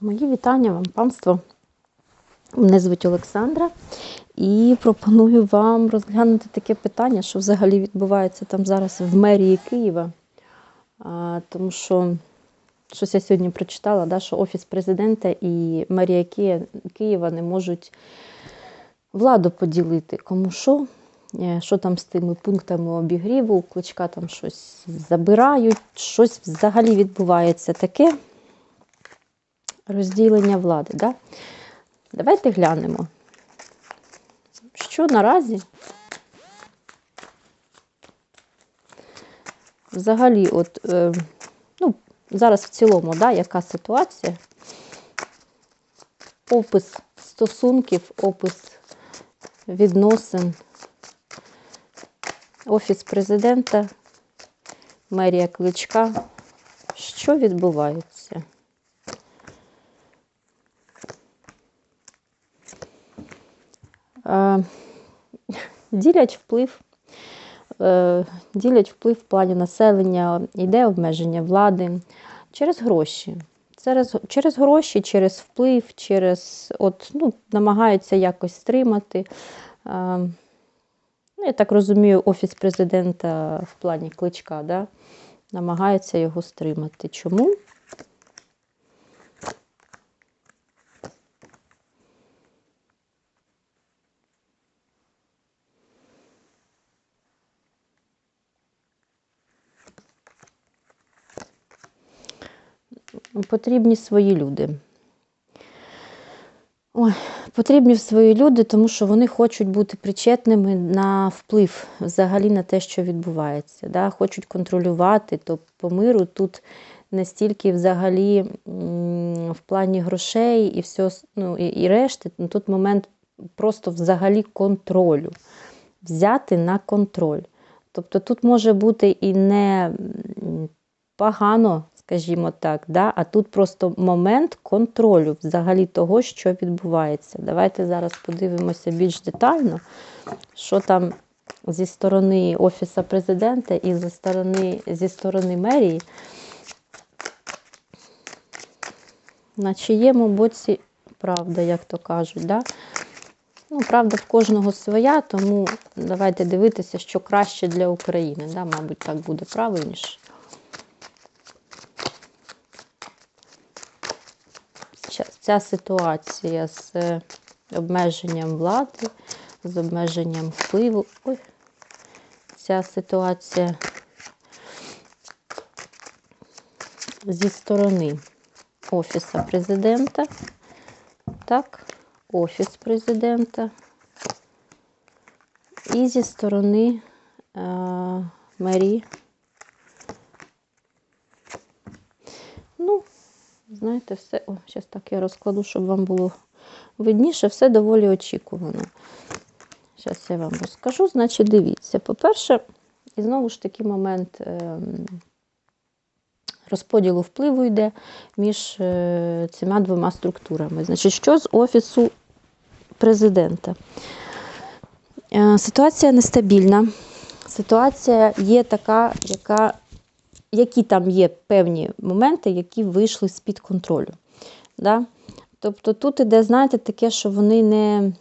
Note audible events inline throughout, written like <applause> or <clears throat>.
Мої вітання вам, панство. Мене звуть Олександра, і пропоную вам розглянути таке питання, що взагалі відбувається там зараз в мерії Києва. А, тому що щось я сьогодні прочитала, да, що Офіс президента і мерія Києва не можуть владу поділити. Кому що, Е, що там з тими пунктами обігріву, кличка там щось забирають, щось взагалі відбувається таке розділення влади. Да? Давайте глянемо, що наразі взагалі, от, е, ну, зараз в цілому, да, яка ситуація, опис стосунків, опис відносин, Офіс президента, мерія Кличка. Що відбувається? Е, Ділять вплив, е, ділять вплив в плані населення, йде обмеження влади через гроші. Через, через гроші, через вплив, через от, ну, намагаються якось стримати. Е, Ну, я так розумію, офіс президента в плані кличка, да, намагається його стримати. Чому? Потрібні свої люди. Ой, потрібні свої люди, тому що вони хочуть бути причетними на вплив взагалі на те, що відбувається. Да? Хочуть контролювати, то по миру тут не стільки взагалі в плані грошей і все, ну, і, і решти, ну, тут момент просто взагалі контролю. Взяти на контроль. Тобто тут може бути і не погано, скажімо так, да? а тут просто момент контролю взагалі того, що відбувається. Давайте зараз подивимося більш детально, що там зі сторони Офісу президента і зі сторони, зі сторони мерії. На чиєму боці правда, як то кажуть. Да? Ну, правда, в кожного своя, тому давайте дивитися, що краще для України. Да? Мабуть, так буде правильніше. Ця- ситуація з е, обмеженням влади, з обмеженням впливу. Ой, ця ситуація зі сторони Офіса президента. Так, Офіс президента. І зі сторони е, мерії. Ну, знаєте, все. О, зараз так я розкладу, щоб вам було видніше, все доволі очікувано. Зараз я вам розкажу. Значить, дивіться. По-перше, і знову ж таки момент ем, розподілу впливу йде між е, цими двома структурами. Значить, що з Офісу президента? Е, Ситуація нестабільна. Ситуація є така, яка які там є певні моменти, які вийшли з-під контролю. Да? Тобто тут іде, знаєте, таке, що вони не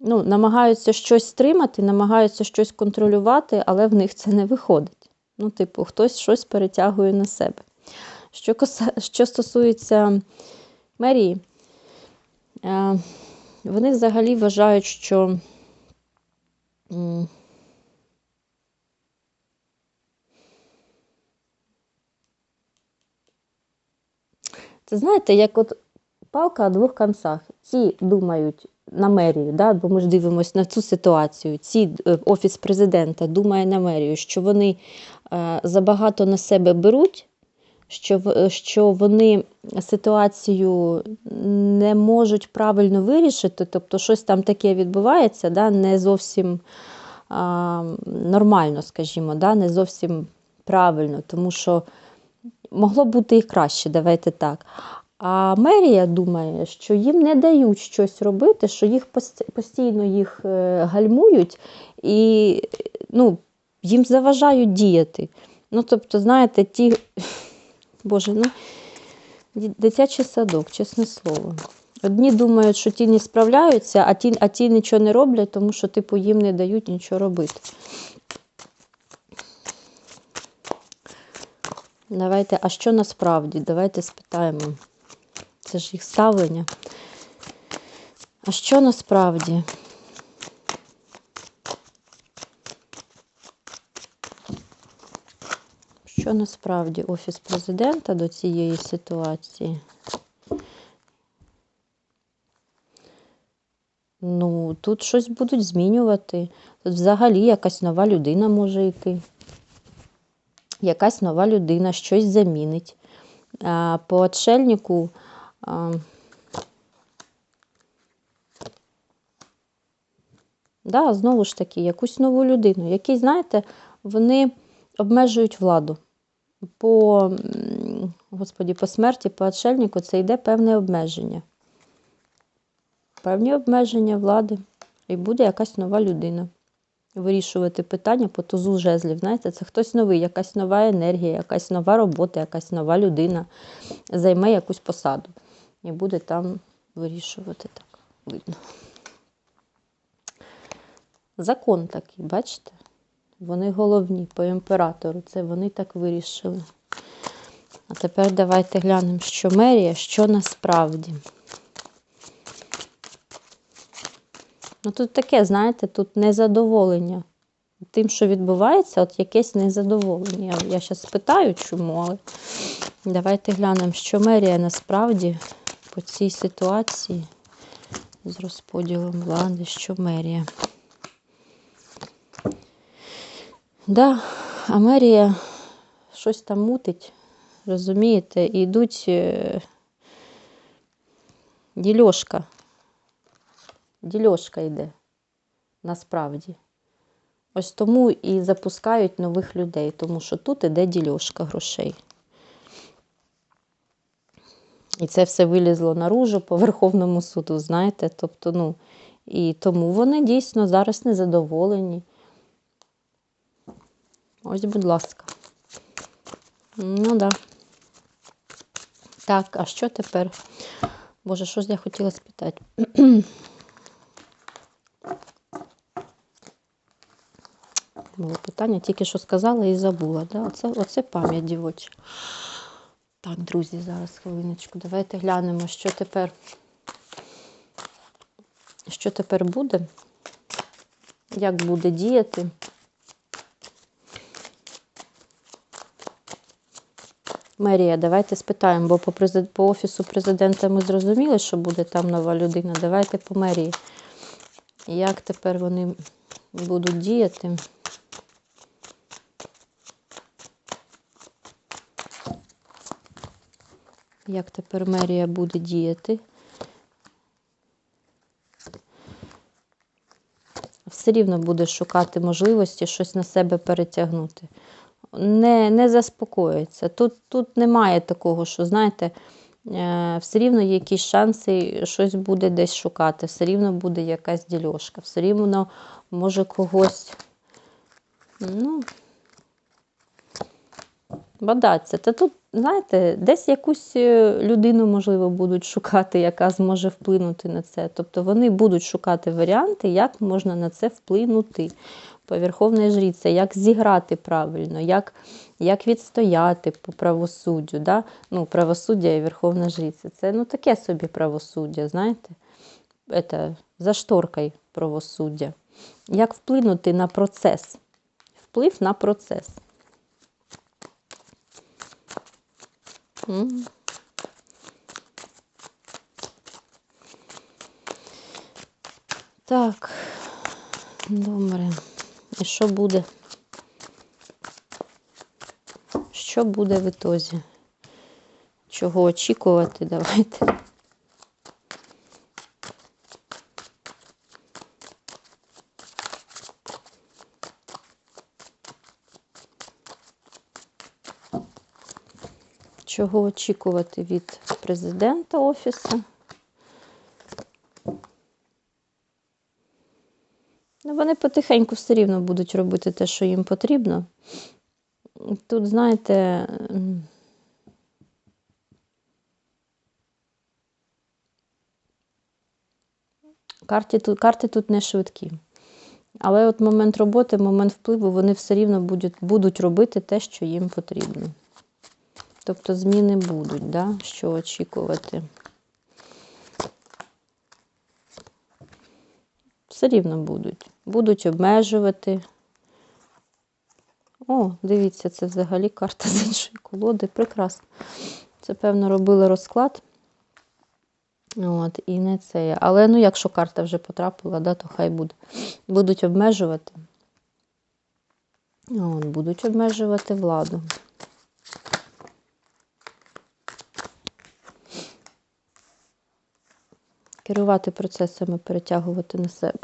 ну, намагаються щось стримати, намагаються щось контролювати, але в них це не виходить. Ну, типу, хтось щось перетягує на себе. Що, що стосується мерії, е, вони взагалі вважають, що. Це знаєте, як от палка о двох концах. Ці думають на мерію, да? бо ми ж дивимося на цю ситуацію. Ці е, офіс президента думає на мерію, що вони е, забагато на себе беруть, що, що вони ситуацію не можуть правильно вирішити, тобто щось там таке відбувається, да? не зовсім а, нормально, скажімо, да? не зовсім правильно, тому що могло бути і краще, давайте так. А мерія думає, що їм не дають щось робити, що їх постійно їх е, гальмують і ну, їм заважають діяти. Ну, тобто, знаєте, ті, <laughs> Боже, ну Дитячий садок, чесне слово. Одні думають, що ті не справляються, а ті, а ті нічого не роблять, тому що, типу, їм не дають нічого робити. Давайте, а що насправді? Давайте спитаємо. Це ж їх ставлення. А що насправді? Що насправді Офіс президента до цієї ситуації? Ну, тут щось будуть змінювати. Тут взагалі якась нова людина може йти. Якась нова людина щось замінить. По отшельнику. Да, знову ж таки, якусь нову людину, які, знаєте, вони обмежують владу. По, господі, по смерті, по отшельнику це йде певне обмеження. Певні обмеження влади. І буде якась нова людина. Вирішувати питання по тузу жезлів. Знаєте, це хтось новий, якась нова енергія, якась нова робота, якась нова людина займе якусь посаду і буде там вирішувати так. Видно. Закон такий, бачите? Вони головні по імператору. Це вони так вирішили. А тепер давайте глянемо, що мерія, що насправді. Ну, тут таке, знаєте, тут незадоволення тим, що відбувається, от якесь незадоволення. Я, зараз спитаю, чому, але давайте глянемо, що мерія насправді по цій ситуації з розподілом влади, що мерія. Да, а мерія щось там мутить, розумієте, і йдуть е, дільошка. Дільошка йде насправді. Ось тому і запускають нових людей, тому що тут іде дільошка грошей. І це все вилізло наружу по Верховному суду, знаєте. Тобто, ну, і тому вони дійсно зараз незадоволені. Ось, будь ласка. Ну да. Так, а що тепер? Боже, що ж я хотіла спитати? <clears throat> Було питання, тільки що сказала і забула. Да? Оце, оце пам'ять дівоча. Так, друзі, зараз хвилиночку. Давайте глянемо, що тепер. Що тепер буде? Як буде діяти? Мерія, давайте спитаємо, бо по, по офісу президента ми зрозуміли, що буде там нова людина. Давайте по мерії. Як тепер вони будуть діяти? Як тепер мерія буде діяти? Все рівно буде шукати можливості щось на себе перетягнути. Не не заспокоїться. Тут тут немає такого, що, знаєте, е, все рівно є якісь шанси, щось буде десь шукати, все рівно буде якась дільошка, все рівно може когось. Ну, бадаться. Та тут, знаєте, десь якусь е, людину, можливо, будуть шукати, яка зможе вплинути на це. Тобто вони будуть шукати варіанти, як можна на це вплинути. По Верховній жріці, як зіграти правильно, як як відстояти по правосуддю. Да? Ну, Правосуддя і Верховна Жриця. Це ну, таке собі правосуддя, знаєте, Це, за шторкою правосуддя. Як вплинути на процес? Вплив на процес. Так, добре. І що буде? Що буде в ітозі? Чого очікувати? Давайте. чого очікувати від президента офісу. Ну, вони потихеньку все рівно будуть робити те, що їм потрібно. Тут, знаєте, карти тут, карти тут не швидкі. Але от момент роботи, момент впливу, вони все рівно будуть, будуть робити те, що їм потрібно. Тобто зміни будуть, да? що очікувати. Все рівно будуть. Будуть обмежувати. О, дивіться, це взагалі карта <laughs> з іншої колоди. Прекрасно. Це, певно, робили розклад. От, і не це. Але ну, якщо карта вже потрапила, да, то хай буде. Будуть обмежувати. От, будуть обмежувати владу. Керувати процесами, перетягувати на себе.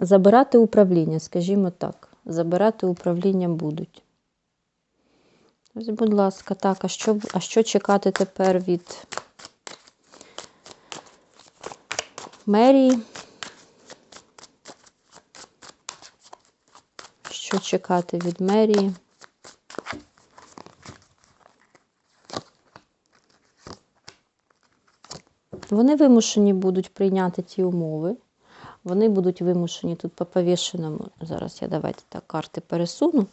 Забирати управління, скажімо так. Забирати управління будуть. Ось, будь ласка, так, а що, а що чекати тепер від мерії? Що чекати від мерії? Вони вимушені будуть прийняти ті умови. Вони будуть вимушені тут по повішеному. Зараз я давайте так карти пересуну,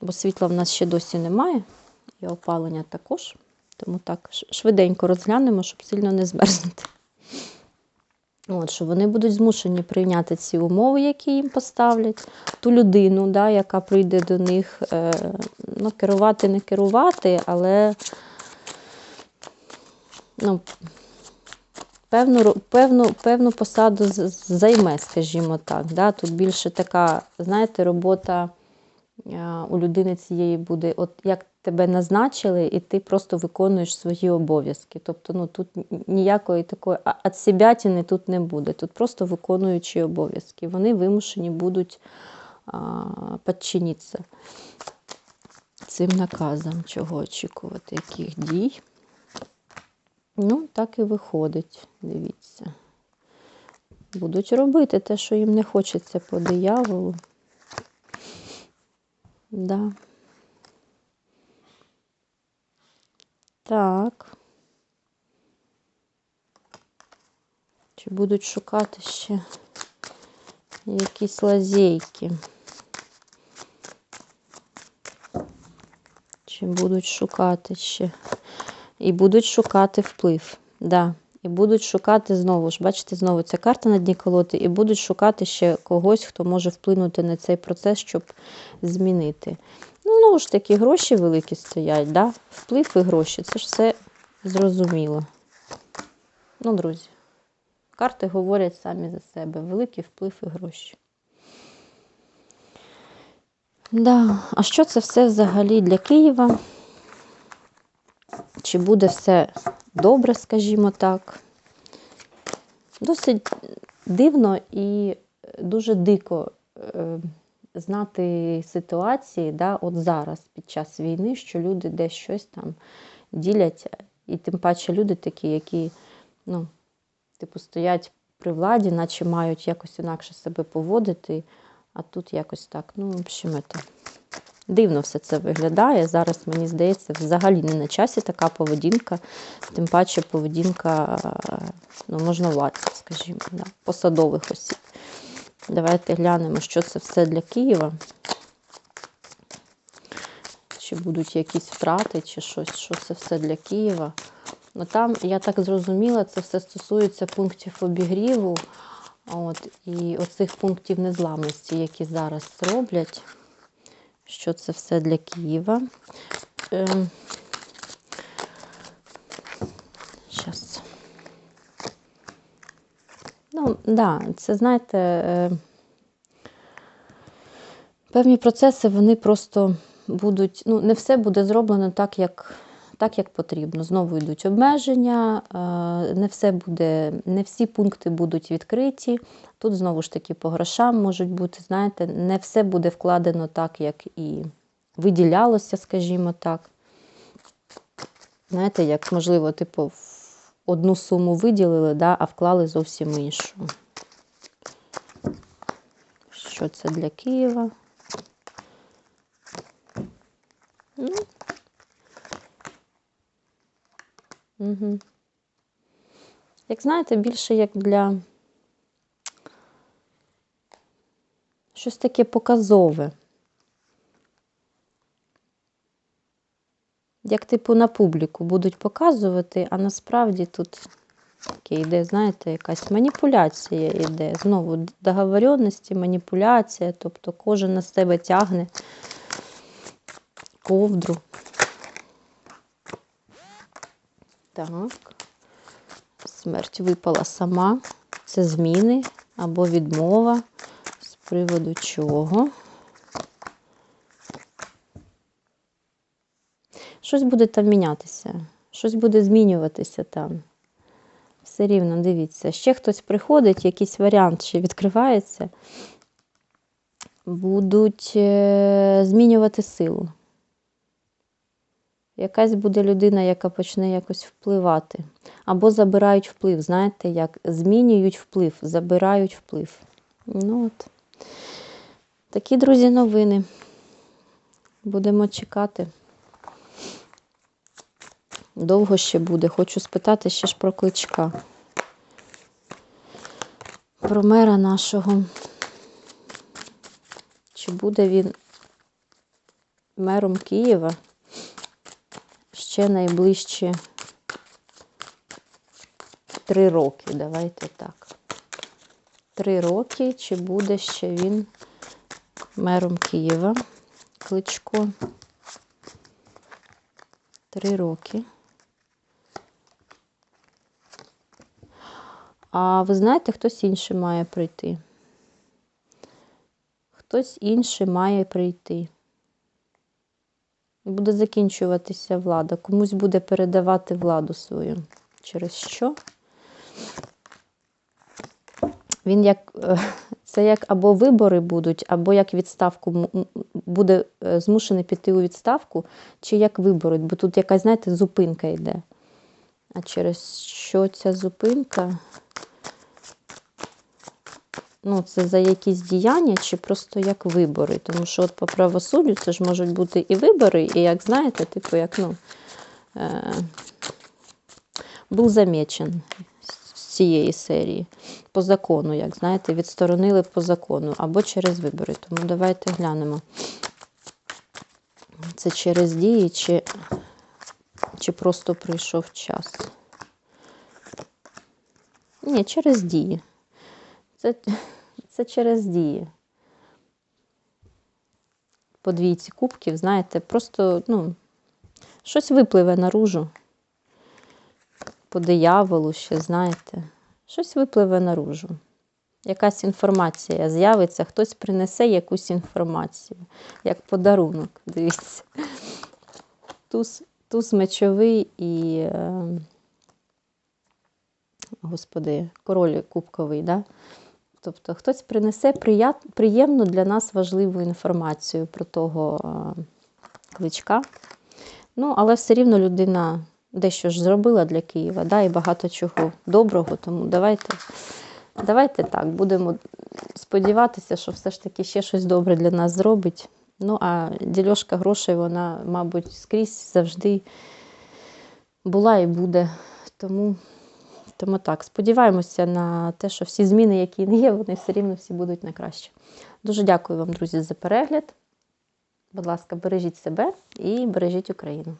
бо світла в нас ще досі немає, і опалення також. Тому так швиденько розглянемо, щоб сильно не змерзнути. От, що Вони будуть змушені прийняти ці умови, які їм поставлять, ту людину, да, яка прийде до них, е, ну, керувати, не керувати, але ну, певну певну, певну посаду займе, скажімо так. Да? Тут більше така, знаєте, робота у людини цієї буде, от як тебе назначили, і ти просто виконуєш свої обов'язки. Тобто ну, тут ніякої такої адсібятіни тут не буде. Тут просто виконуючі обов'язки. Вони вимушені будуть підчинитися цим наказам, чого очікувати, яких дій. Ну, так і виходить, дивіться. Будуть робити те, що їм не хочеться по дияволу. Да. Так. Чи будуть шукати ще якісь лазейки? Чи будуть шукати ще? І будуть шукати вплив. Да. І будуть шукати знову ж, бачите, знову ця карта на дні колоти, і будуть шукати ще когось, хто може вплинути на цей процес, щоб змінити. Ну, знову ж таки, гроші великі стоять, да? вплив і гроші це ж все зрозуміло. Ну, друзі, карти говорять самі за себе. Великий вплив і гроші. Да. А що це все взагалі для Києва? Чи буде все добре, скажімо так. Досить дивно і дуже дико е, знати ситуації, да, от зараз, під час війни, що люди десь щось там ділять, і тим паче люди такі, які, ну, типу, стоять при владі, наче мають якось інакше себе поводити, а тут якось так. Ну, в общем, це Дивно все це виглядає. Зараз, мені здається, взагалі не на часі така поведінка, тим паче поведінка ну, можновладців, скажімо, да, посадових осіб. Давайте глянемо, що це все для Києва. Чи будуть якісь втрати, чи щось, що це все для Києва. Ну Там, я так зрозуміла, це все стосується пунктів обігріву. От, І оцих пунктів незламності, які зараз роблять що це все для Києва. Зараз. Ну, да, це, знаєте, е, певні процеси, вони просто будуть, ну, не все буде зроблено так, як так, як потрібно. Знову йдуть обмеження, е, не все буде, не всі пункти будуть відкриті. Тут, знову ж таки, по грошам можуть бути, знаєте, не все буде вкладено так, як і виділялося, скажімо так. Знаєте, як, можливо, типу, одну суму виділили, да, а вклали зовсім іншу. Що це для Києва? Угу. як знаєте, більше як для щось таке показове. Як, типу, на публіку будуть показувати, а насправді тут таке йде, знаєте, якась маніпуляція йде. Знову договоренності, маніпуляція, тобто кожен на себе тягне ковдру. Так. Смерть випала сама. Це зміни або відмова. З приводу чого. Щось буде там мінятися, щось буде змінюватися там. Все рівно, дивіться. Ще хтось приходить, якийсь варіант ще відкривається. Будуть е, змінювати силу. Якась буде людина, яка почне якось впливати. Або забирають вплив. Знаєте, як змінюють вплив, забирають вплив. Ну от. Такі, друзі, новини. Будемо чекати. Довго ще буде. Хочу спитати ще ж про кличка. Про мера нашого. Чи буде він мером Києва ще найближчі три роки? Давайте так. Три роки, чи буде ще він мером Києва? Кличко. Три роки. А ви знаєте, хтось інший має прийти. Хтось інший має прийти. Буде закінчуватися влада. Комусь буде передавати владу свою. Через що? Він як, е, <laughs> це як або вибори будуть, або як відставку буде е, змушений піти у відставку, чи як вибори. Бо тут якась, знаєте, зупинка йде. А через що ця зупинка? Ну, це за якісь діяння, чи просто як вибори. Тому що от по правосуддю це ж можуть бути і вибори, і як знаєте, типу, як ну, е- був замечен з цієї серії. По закону, як знаєте, відсторонили по закону або через вибори. Тому давайте глянемо. Це через дії, чи, чи просто прийшов час. Ні, через дії. Це, це через дії. По двійці кубків, знаєте, просто, ну, щось випливе наружу. По дияволу ще, знаєте, щось випливе наружу. Якась інформація з'явиться, хтось принесе якусь інформацію, як подарунок, дивіться. Туз, туз мечовий і, е, господи, король кубковий, да? Тобто хтось принесе приємну для нас важливу інформацію про того кличка. Ну, але все рівно людина дещо ж зробила для Києва, да, і багато чого доброго. Тому давайте, давайте так, будемо сподіватися, що все ж таки ще щось добре для нас зробить. Ну, а дільошка грошей, вона, мабуть, скрізь завжди була і буде. Тому. Тому так, сподіваємося на те, що всі зміни, які не є, вони все рівно всі будуть на краще. Дуже дякую вам, друзі, за перегляд. Будь ласка, бережіть себе і бережіть Україну.